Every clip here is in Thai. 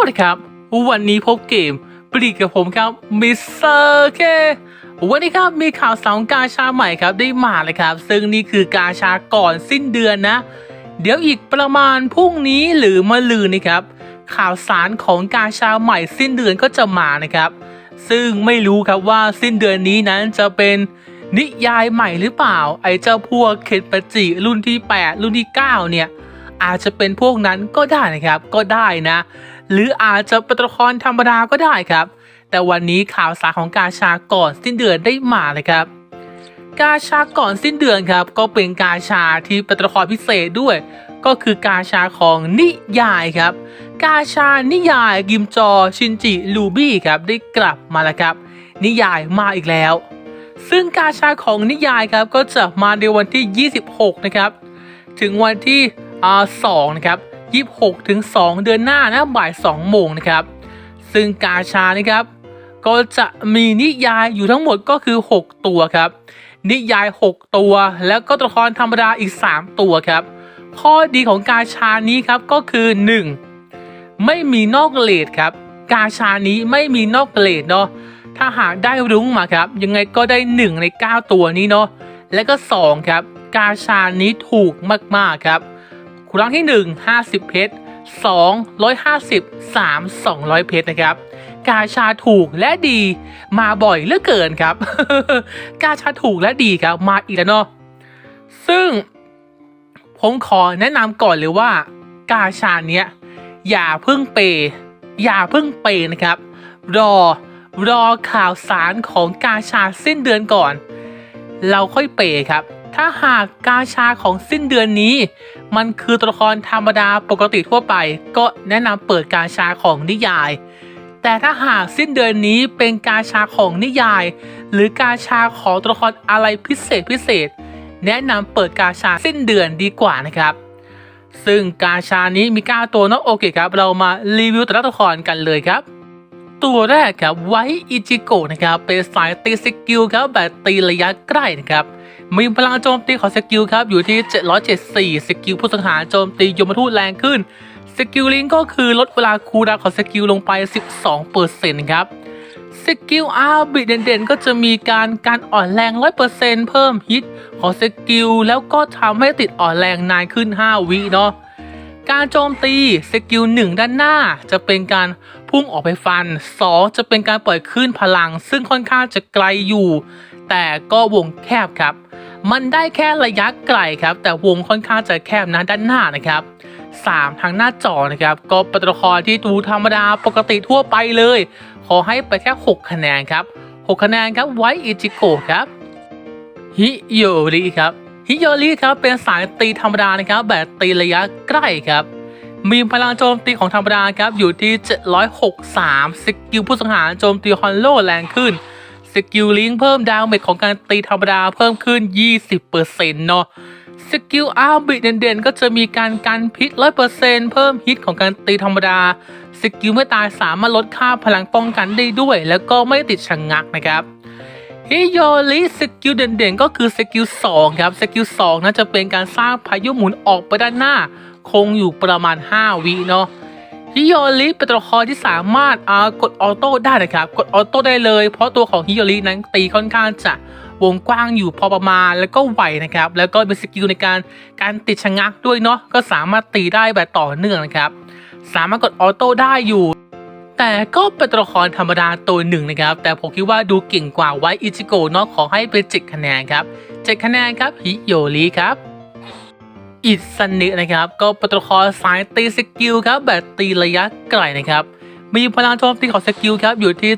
วัสดีครับ วันนี้พบเกมปลีกกับผมครับมิสเตอร์เควันนี้ครับมีข่าวสารของกาชาใหม่ครับได้มาเลยครับ ซึ่งนี่คือกาชาก่อนสิ้นเดือนนะ เดี๋ยวอีกประมาณพรุ่งนี้หรือมะลืนนะครับ ข่าวสารของกาชาใหม่สิ้นเดือนก็จะมานะครับ ซึ่งไม่รู้ครับว่าสิ้นเดือนนี้นั้นจะเป็นนิยายใหม่หรือเปล่า ไอ้เจ้าพวกเคนปจิรุ่นที่ 8 รุ่นที่ 9 เนี่ยอาจจะเป็นพวกนั้นก็ได้นะครับก็ได้นะ หรืออาจจะเป็นตัวละครธรรมดาก็ได้ครับ แต่วันนี้ข่าวสารของกาชาก่อนสิ้นเดือนได้มาเลยครับ กาชาก่อนสิ้นเดือนครับ ก็เป็นกาชาที่เป็นตัวละครพิเศษด้วย ก็คือกาชาของนิยายครับ กาชานิยายกิมจอชินจิลูบี้ครับได้กลับมาแล้วครับ นิยายมาอีกแล้ว ซึ่งกาชาของนิยายครับก็จะมาในวันที่ 26 นะครับ ถึงวันที่สองนะครับ 26 ถึง 2 เดือนหน้านะบ่าย 2 โมงนะครับ ซึ่งกาชานะครับก็จะมีนิยายอยู่ทั้งหมดก็คือ 6 ตัวครับ นิยาย 6 ตัว แล้วก็ตัวละครธรรมดาอีก 3 ตัวครับ ข้อดีของกาชานี้ครับก็คือ 1. ไม่มีนอกเลดครับ กาชานี้ไม่มีนอกเลดเนาะถ้าหากได้รุ้งมาครับ ยังไงก็ได้ 1 ใน 9 ตัวนี้เนาะและก็ 2 ครับ กาชานี้ถูกมากๆครับ ครั้งที่ 1 50 เพชร 2 150 3 200 เพชรนะครับ กาชาถูกและดีมาบ่อยเหลือเกินครับ กาชาถูกและดีครับมาอีกแล้วเนาะ ซึ่งผมขอแนะนำก่อนเลยว่า กาชาเนี้ยอย่าเพิ่งเปย์อย่าเพิ่งเปย์นะครับ รอรอข่าวสารของกาชาสิ้นเดือนก่อน เราค่อยเปย์ครับ ถ้าหากกาชาของสิ้นเดือนนี้ มันคือตัวละครธรรมดาปกติทั่วไป ก็แนะนำเปิดกาชาของนิยาย แต่ถ้าหากสิ้นเดือนนี้เป็นกาชาของนิยาย หรือกาชาของตัวละครอะไรพิเศษพิเศษ แนะนำเปิดกาชาสิ้นเดือนดีกว่านะครับซึ่งกาชานี้มี 9 ตัวเนอะโอเคครับ เรามารีวิวแต่ละตัวละครกันเลยครับ ตัวแรกครับไวอิจิโกะนะครับ เป็นสายตีสกิลครับแบบตีระยะใกล้นะครับ มีพลังโจมตีของสกิลครับอยู่ที่ 774 สกิลผู้สังหารโจมตียมทูตแรงขึ้น สกิลลิงก็คือลดเวลาคูลดาวของสกิลลงไป 12%ครับ สกิลอาร์บิเด่นๆ ก็จะมีการการอ่อนแรง 100%เพิ่มฮิตของสกิลแล้วก็ทำให้ติดอ่อนแรงนานขึ้น 5 วิเนาะการโจมตีสกิล1ด้านหน้าจะเป็นการพุ่งออกไปฟัน 2 จะเป็นการปล่อยคลื่นพลัง ซึ่งค่อนข้างจะไกลอยู่ แต่ก็วงแคบครับ มันได้แค่ระยะไกลครับ แต่วงค่อนข้างจะแคบนะด้านหน้านะครับ 3 ทางหน้าจอนะครับ ก็เป็นตัวละครที่ดูธรรมดาปกติทั่วไปเลย ขอให้ไปแค่ 6 คะแนนครับ 6 คะแนนครับไวอิจิโกะครับฮิโยริครับฮิโยริครับเป็นสายตีธรรมดานะครับ แบบตีระยะใกล้ครับมีพลังโจมตีของธรรมดาครับอยู่ที่ 763 สกิลผู้สังหารโจมตีฮอนโลแรงขึ้น สกิลลิงเพิ่มดาเมจของการตีธรรมดาเพิ่มขึ้น 20%เนาะสกิลอาร์บิเด่นๆ ก็จะมีการกันพิษ 100%เพิ่มฮิตของการตีธรรมดา สกิลไม่ตายสามารถลดค่าพลังป้องกันได้ด้วย แล้วก็ไม่ติดชะงงักนะครับฮิโยริสกิลเด่นๆ ก็คือสกิล2ครับ สกิล2นั้นจะเป็นการสร้างพายุหมุนออกไปด้านหน้า คงอยู่ประมาณ 5 วิเนาะ ฮิโยริเป็นตัวละครที่สามารถอ่ากดออโต้ได้นะครับ กดออโต้ได้เลย เพราะตัวของฮิโยรินั้นตีค่อนข้างจะวงกว้างอยู่พอประมาณแล้วก็ไหวนะครับ แล้วก็เป็นสกิลในการการติดชะงักด้วยเนาะก็สามารถตีได้แบบต่อเนื่องนะครับ สามารถกดออโต้ได้อยู่ แต่ก็เป็นตัวละครธรรมดาตัวหนึ่งนะครับ แต่ผมคิดว่าดูเก่งกว่าไว้อิจิโกะเนาะขอให้เป็นเจ็ดคะแนนครับเจ็ดคะแนนครับฮิโยริครับ อิซันินะครับก็เป็นตัวละครสายตีสกิลครับแบบตีระยะไกลนะครับ มีพลังโจมตีของสกิลครับอยู่ที่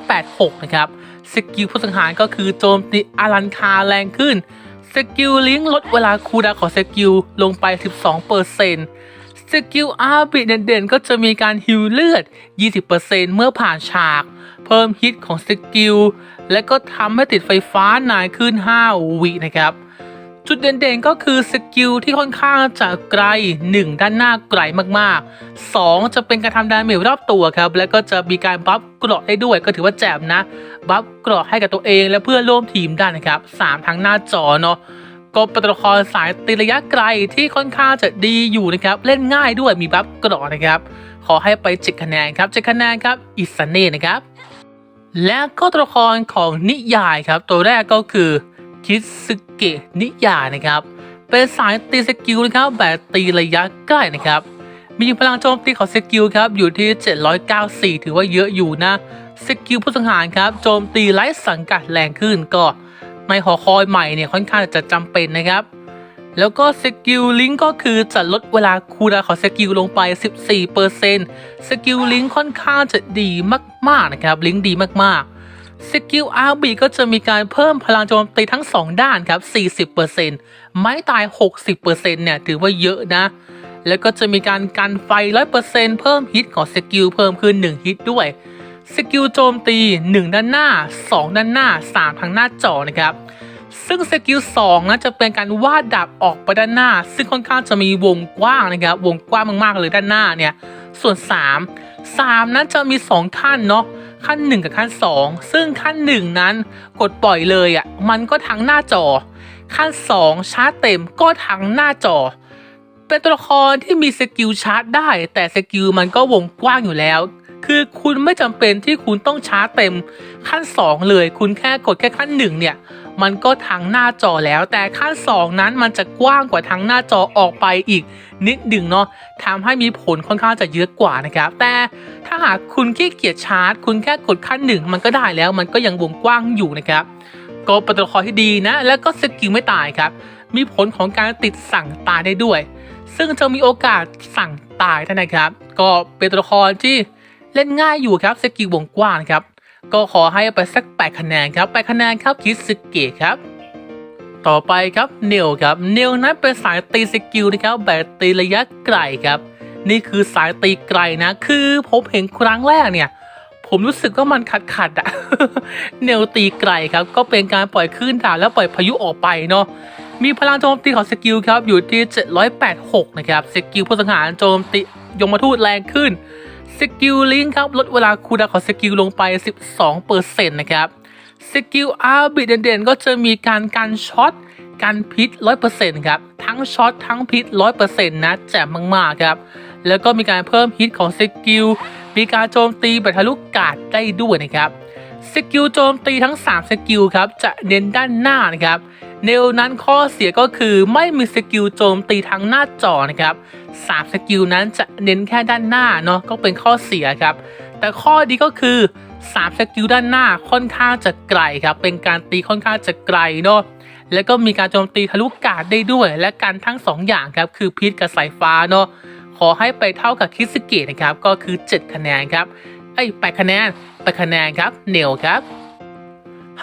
786 นะครับ สกิลผู้สังหารก็คือโจมตีอารันคาแรงขึ้น สกิลลิงลดเวลาคูดาของสกิลลงไป 12%สกิลอาร์บิเด่นๆก็จะมีการฮิลเลือด 20%เมื่อผ่านฉาก เพิ่มฮิตของสกิล และก็ทำให้ติดไฟฟ้านานขึ้น 5 วินะครับ จุดเด่นๆก็คือสกิลที่ค่อนข้างจะไกล 1 ด้านหน้าไกลมากๆ 2 จะเป็นการทำดาเมจรอบตัวครับ แล้วก็จะมีการบัฟเกราะได้ด้วยก็ถือว่าแจ่มนะบัฟเกราะให้กับตัวเองและเพื่อนร่วมทีมได้นะครับ 3 ทั้งหน้าจอเนาะก็เป็นตัวละครสายตีระยะไกลที่ค่อนข้างจะดีอยู่นะครับ เล่นง่ายด้วยมีบัฟเกราะนะครับ ขอให้ไปเจ็ดคะแนนครับเจ็ดคะแนนครับอิสเน่นะครับและก็ตัวละครของนิยายครับ ตัวแรกก็คือ คิสึเกะนิยานะครับ เป็นสายตีสกิลนะครับแบบตีระยะใกล้นะครับ มีพลังโจมตีของสกิลครับอยู่ที่ 794 ถือว่าเยอะอยู่นะสกิลผู้สังหารครับโจมตีไร้สังกัดแรงขึ้นก็ในหอคอยใหม่เนี่ยค่อนข้างจะจำเป็นนะครับ แล้วก็สกิลลิงก์ก็คือจะลดเวลาคูดาของสกิลลงไป 14%สกิลลิงก์ค่อนข้างจะดีมากๆนะครับลิงก์ดีมากๆ สกิลอาร์บีก็จะมีการเพิ่มพลังโจมตีทั้ง 2 ด้านครับ 40%ไม้ตาย 60%เนี่ยถือว่าเยอะนะ แล้วก็จะมีการกันไฟ 100%เพิ่มฮิตของสกิลเพิ่มขึ้น 1 ฮิตด้วย สกิลโจมตี 1 ด้านหน้า 2 ด้านหน้า 3 ทางหน้าจอนะครับ ซึ่งสกิล2นั้นจะเป็นการวาดดาบออกไปด้านหน้า ซึ่งค่อนข้างจะมีวงกว้างนะครับ วงกว้างมากๆเลยด้านหน้าเนี่ย ส่วน 3 3 นั้นจะมี 2 ขั้นเนาะ ขั้น 1 กับขั้น 2 ซึ่งขั้น 1 นั้นกดปล่อยเลยอะ่ะมันก็ทั้งหน้าจอ ขั้น 2 ชาร์จเต็มก็ทั้งหน้าจอ เป็นตัวละครที่มีสกิลชาร์จได้ แต่สกิลมันก็วงกว้างอยู่แล้ว คือคุณไม่จำเป็นที่คุณต้องชาร์จเต็มขั้น 2 เลย คุณแค่กดแค่ขั้น 1 เนี่ย มันก็ทั้งหน้าจอแล้ว แต่ขั้น 2 นั้นมันจะกว้างกว่าทั้งหน้าจอออกไปอีกนิดหนึ่งเนาะทำให้มีผลค่อนข้างจะเยอะกว่านะครับ แต่ถ้าหากคุณขี้เกียจชาร์จ คุณแค่กดขั้นหนึ่งมันก็ได้แล้ว มันก็ยังวงกว้างอยู่นะครับก็เป็นตัวละครที่ดีนะ แล้วก็สกิลไม่ตายครับ มีผลของการติดสั่งตายได้ด้วย ซึ่งจะมีโอกาสสั่งตายได้นะครับ ก็เป็นตัวละครที่เล่นง่ายอยู่ครับสกิลวงกว้างครับ ก็ขอให้ไปสัก 8 คะแนนครับ 8 คะแนนครับคิสเกะครับ ต่อไปครับเนลครับเนลนั้นเป็นสายตีสกิลนะครับแบบตีระยะไกลครับ นี่คือสายตีไกลนะ คือผมเห็นครั้งแรกเนี่ย ผมรู้สึกว่ามันขัดขัดๆอะเนลตีไกลครับ ก็เป็นการปล่อยคลื่นดาวแล้วปล่อยพายุออกไปเนาะมีพลังโจมตีของสกิลครับอยู่ที่ 786 นะครับ สกิลผู้สังหารโจมตียมทูตแรงขึ้น สกิลลิงครับ ลดเวลาคูลดาวน์ของสกิลลงไป 12%นะครับสกิลอาร์บิดเด่นๆ ก็จะมีการกันช็อตกันพิษ 100%ครับ ทั้งช็อตทั้งพิษ 100%นะแจ่มมากๆครับ แล้วก็มีการเพิ่มฮิตของสกิลมีการโจมตีแบบทะลุกาดได้ด้วยนะครับสกิลโจมตีทั้ง 3 สกิลครับ จะเน้นด้านหน้านะครับ เนวนั้นข้อเสียก็คือไม่มีสกิลโจมตีทางหน้าจอนะครับสามสกิลนั้นจะเน้นแค่ด้านหน้าเนาะก็เป็นข้อเสียครับ แต่ข้อดีก็คือ3สกิลด้านหน้าค่อนข้างจะไกลครับ เป็นการตีค่อนข้างจะไกลเนาะแล้วก็มีการโจมตีทะลุกาดได้ด้วย และการทั้ง 2 อย่างครับคือพิษกับสายฟ้าเนาะขอให้ไปเท่ากับคิสเกตนะครับก็คือ 7 คะแนนครับไอ้8คะแนน8คะแนนครับเนลครับ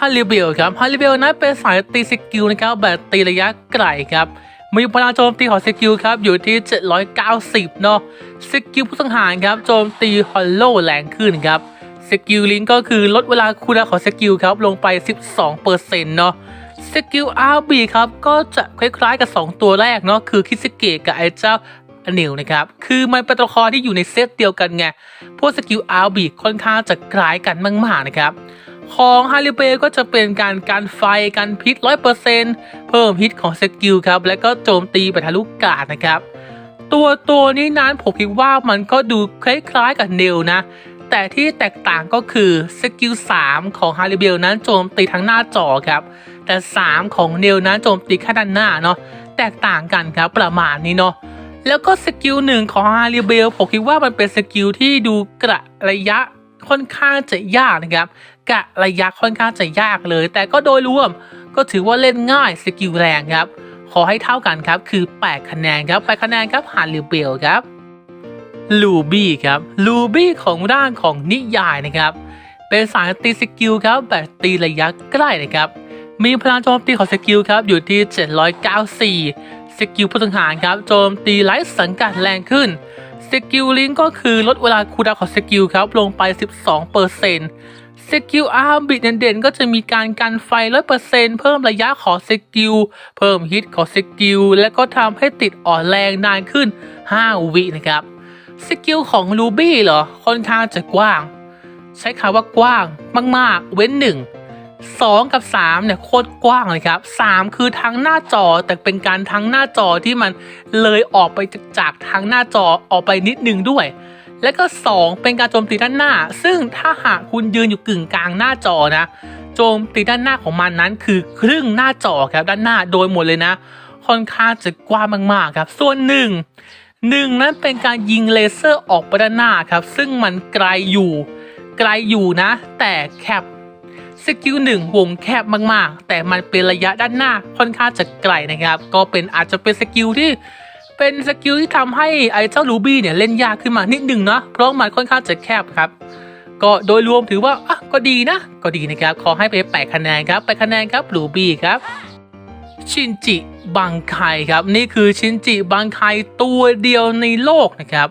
ฮาริเบลครับฮาริเบลนั้นเป็นสายตีสกิลนะครับแบบตีระยะไกลครับมีพลังโจมตีของสกิลครับอยู่ที่ 790 เนาะสกิลผู้สังหารครับโจมตีฮอลโลแรงขึ้นครับสกิลลิงก็คือลดเวลาคูลดาของสกิลครับลงไป 12%เนาะสกิลอาร์บีครับก็จะคล้ายๆกับ 2 ตัวแรกเนาะคือคิสเกะกับไอเจ้าอนิลนะครับ คือมันเป็นตัวละครที่อยู่ในเซตเดียวกันไง พวกสกิลอาร์บีค่อนข้างจะคล้ายกันมากๆนะครับ ของฮาริเบก็จะเป็นการการไฟการพิษ 100%เพิ่มฮิตของสกิลครับ และก็โจมตีไปทะลุกาดนะครับ ตัวตัวนี้นั้นผมคิดว่ามันก็ดูคล้ายๆกับเนลนะ แต่ที่แตกต่างก็คือสกิล 3 ของฮาริเบลนั้นโจมตีทั้งหน้าจอครับ แต่ 3 ของเนลนั้นโจมตีแค่ด้านหน้าเนาะแตกต่างกันครับประมาณนี้เนาะแล้วก็สกิลหนึ่งของฮาริเบลผมคิดว่ามันเป็นสกิลที่ดูกระระยะค่อนข้างจะยากนะครับ กะระยะค่อนข้างจะยากเลย แต่ก็โดยรวมก็ถือว่าเล่นง่ายสกิลแรงครับ ขอให้เท่ากันครับคือ 8 คะแนนครับ8คะแนนครับฮาริเบลครับลูบี้ครับลูบี้ของด้านของนิยายนะครับ เป็นสายตีสกิลครับแบบตีระยะใกล้นะครับ มีพลังโจมตีของสกิลครับอยู่ที่ 794 สกิลผู้สังหารครับโจมตีไร้สังกัดแรงขึ้นสกิลลิงก์ก็คือลดเวลาคูลดาวของสกิลครับลงไป 12% สกิลอาร์บิดเด่นๆก็จะมีการกันไฟ100%เพิ่มระยะของสกิลเพิ่มฮิตของสกิลและก็ทำให้ติดอ่อนแรงนานขึ้น 5 วินะครับสกิลของลูบี้เหรอค่อนข้างจะกว้าง ใช้คำว่ากว้างมากๆ เว้นหนึ่งสองกับสามเนี่ยโคตรกว้างเลยครับสามคือทั้งหน้าจอแต่เป็นการทั้งหน้าจอที่มันเลยออกไปจากทางหน้าจอออกไปนิดนึงด้วย และก็ 2 เป็นการโจมตีด้านหน้า ซึ่งถ้าหากคุณยืนอยู่กึ่งกลางหน้าจอนะ โจมตีด้านหน้าของมันนั้นคือครึ่งหน้าจอครับด้านหน้าโดยหมดเลยนะ ค่อนข้างจะกว้างมากๆครับ ส่วนหนึ่งหนึ่งนั้นเป็นการยิงเลเซอร์ออกไปด้านหน้าครับ ซึ่งมันไกลอยู่ ไกลอยู่นะ แต่แคบสกิลหนึ่งวงแคบมากๆ แต่มันเป็นระยะด้านหน้าค่อนข้างจะไกลนะครับ ก็เป็นอาจจะเป็นสกิลที่ เป็นสกิลที่ทำให้ไอ้เจ้ารูบี้เนี่ยเล่นยากขึ้นมานิดหนึ่งเนาะเพราะมันค่อนข้างจะแคบครับก็โดยรวมถือว่าอะก็ดีนะ ก็ดีนะครับ ขอให้ไปแปดคะแนนครับไปคะแนนครับรูบี้ครับชินจิบังไคครับ นี่คือชินจิบังไคตัวเดียวในโลกนะครับ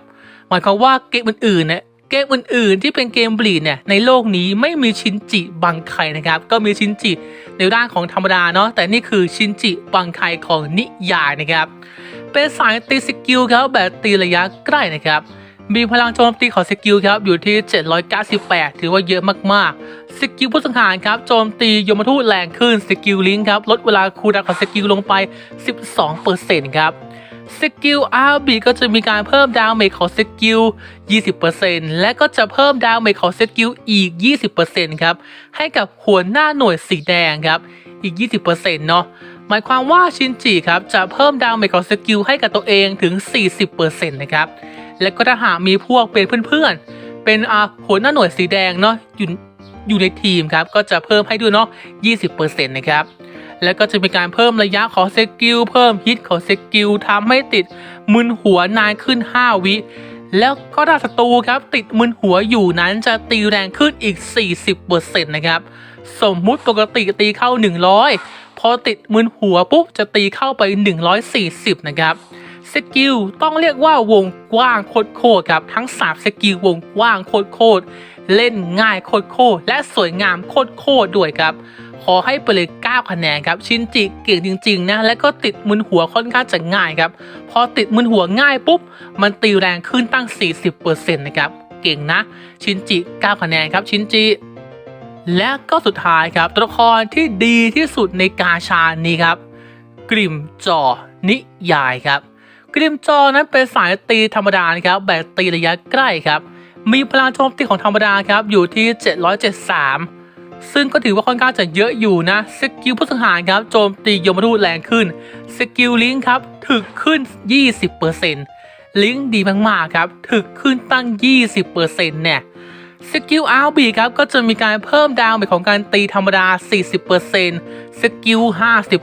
หมายความว่าเกมอื่นๆเนี่ยเกมอื่นๆที่เป็นเกมบลีดเนี่ยในโลกนี้ไม่มีชินจิบังไคนะครับ ก็มีชินจิในด้านของธรรมดาเนาะแต่นี่คือชินจิบังไคของนิยายนะครับ เป็นสายตีสกิลครับแบบตีระยะใกล้นะครับมีพลังโจมตีของสกิลครับอยู่ที่ 798 ถือว่าเยอะมากๆ สกิลผู้สังหารครับโจมตียมทูตแรงขึ้นสกิลลิงครับลดเวลาคูลดาวน์ของสกิลลงไป 12%ครับสกิลอาร์บีก็จะมีการเพิ่มดาวเมจของสกิล 20%และก็จะเพิ่มดาวเมจของสกิลอีก 20%ครับให้กับหัวหน้าหน่วยสีแดงครับอีก 20%เนาะ หมายความว่าชินจิครับจะเพิ่มดาเมจของสกิลให้กับตัวเองถึง 40%นะครับ และก็ถ้าหากมีพวกเป็นเพื่อนๆ เป็นอาหัวหน้าหน่วยสีแดงเนาะอยู่อยู่ในทีมครับ ก็จะเพิ่มให้ด้วยเนาะ 20%นะครับ แล้วก็จะมีการเพิ่มระยะของสกิลเพิ่มฮิตของสกิลทำให้ติดมึนหัวนานขึ้น 5 วิแล้วก็ถ้าศัตรูครับติดมึนหัวอยู่นั้นจะตีแรงขึ้นอีก 40%นะครับ สมมุติปกติตีเข้า 100 พอติดมึนหัวปุ๊บจะตีเข้าไป 140 นะครับสกิลต้องเรียกว่าวงกว้างโคตรๆคตรครับทั้ง3สกิลวงกว้างโคตรๆเล่นง่ายโคตรๆและสวยงามโคตรๆด้วยครับ ขอให้ไปเลย9คะแนนครับชินจิเก่งจริง ๆ นะ และก็ติดมึนหัวค่อนข้างจะง่ายครับ พอติดมึนหัวง่ายปุ๊บ มันตีแรงขึ้นตั้ง 40%นะครับ เก่งนะ ชินจิ9คะแนนครับชินจิ และก็สุดท้ายครับตัวละครที่ดีที่สุดในกาชานี้ครับ กริมจอนิยายครับ กริมจอนั้นเป็นสายตีธรรมดานะครับแบบตีระยะใกล้ครับ มีพลังโจมตีของธรรมดาครับอยู่ที่ 773 ซึ่งก็ถือว่าค่อนข้างจะเยอะอยู่นะสกิลผู้สังหารครับโจมตียมทูตแรงขึ้นสกิลลิงครับถึกขึ้น 20%ลิงก์ดีมากๆครับถึกขึ้นตั้ง 20%เนี่ย สกิลอาร์บีครับก็จะมีการเพิ่มดาวน์ของการตีธรรมดา 40%สกิล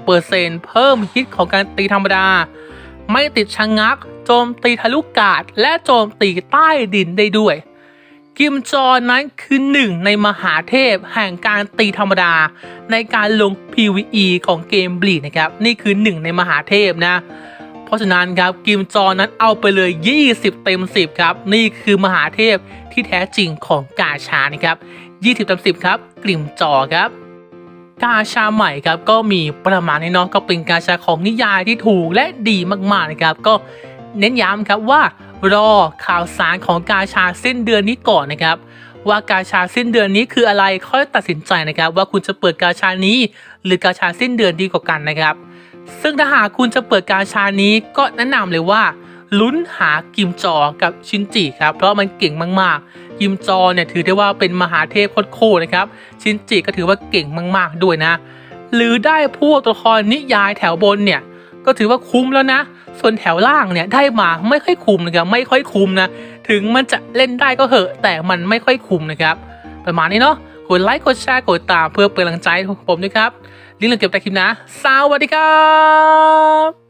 50%เพิ่มฮิตของการตีธรรมดา ไม่ติดชะงัก โจมตีทะลุกาด และโจมตีใต้ดินได้ด้วย กิมจอนั้นคือหนึ่งในมหาเทพแห่งการตีธรรมดา ในการลง PVE ของเกมบลีดนะครับ นี่คือหนึ่งในมหาเทพนะ เพราะฉะนั้นครับกิมจอนั้นเอาไปเลย 20 เต็ม 10 ครับ นี่คือมหาเทพที่แท้จริงของกาชานะครับ 20 เต็ม 10 ครับกิมจอครับกาชาใหม่ครับก็มีประมาณนี้เนาะก็เป็นกาชาของนิยายที่ถูกและดีมากๆนะครับ ก็เน้นย้ำครับว่ารอข่าวสารของกาชาสิ้นเดือนนี้ก่อนนะครับ ว่ากาชาสิ้นเดือนนี้คืออะไรค่อยตัดสินใจนะครับ ว่าคุณจะเปิดกาชานี้ หรือกาชาสิ้นเดือนดีกว่ากันนะครับ ซึ่งถ้าหากคุณจะเปิดการชานี้ก็แนะนำเลยว่า ลุ้นหากิมจอกับชินจิครับ เพราะมันเก่งมากๆ กิมจอเนี่ยถือได้ว่าเป็นมหาเทพโคตรๆนะครับ ชินจิก็ถือว่าเก่งมาก ๆด้วยนะ หรือได้พวกตัวละครนิยายแถวบนเนี่ยก็ถือว่าคุ้มแล้วนะ ส่วนแถวล่างเนี่ยได้มาไม่ค่อยคุ้มนะครับไม่ค่อยคุ้มนะ ถึงมันจะเล่นได้ก็เหอะ แต่มันไม่ค่อยคุ้มนะครับ ประมาณนี้เนาะ กดไลค์ กดแชร์ กดตามเพื่อเป็นกำลังใจให้ผมด้วยครับลิงเหลือเก็บแต่คลิปนะ สวัสดีครับ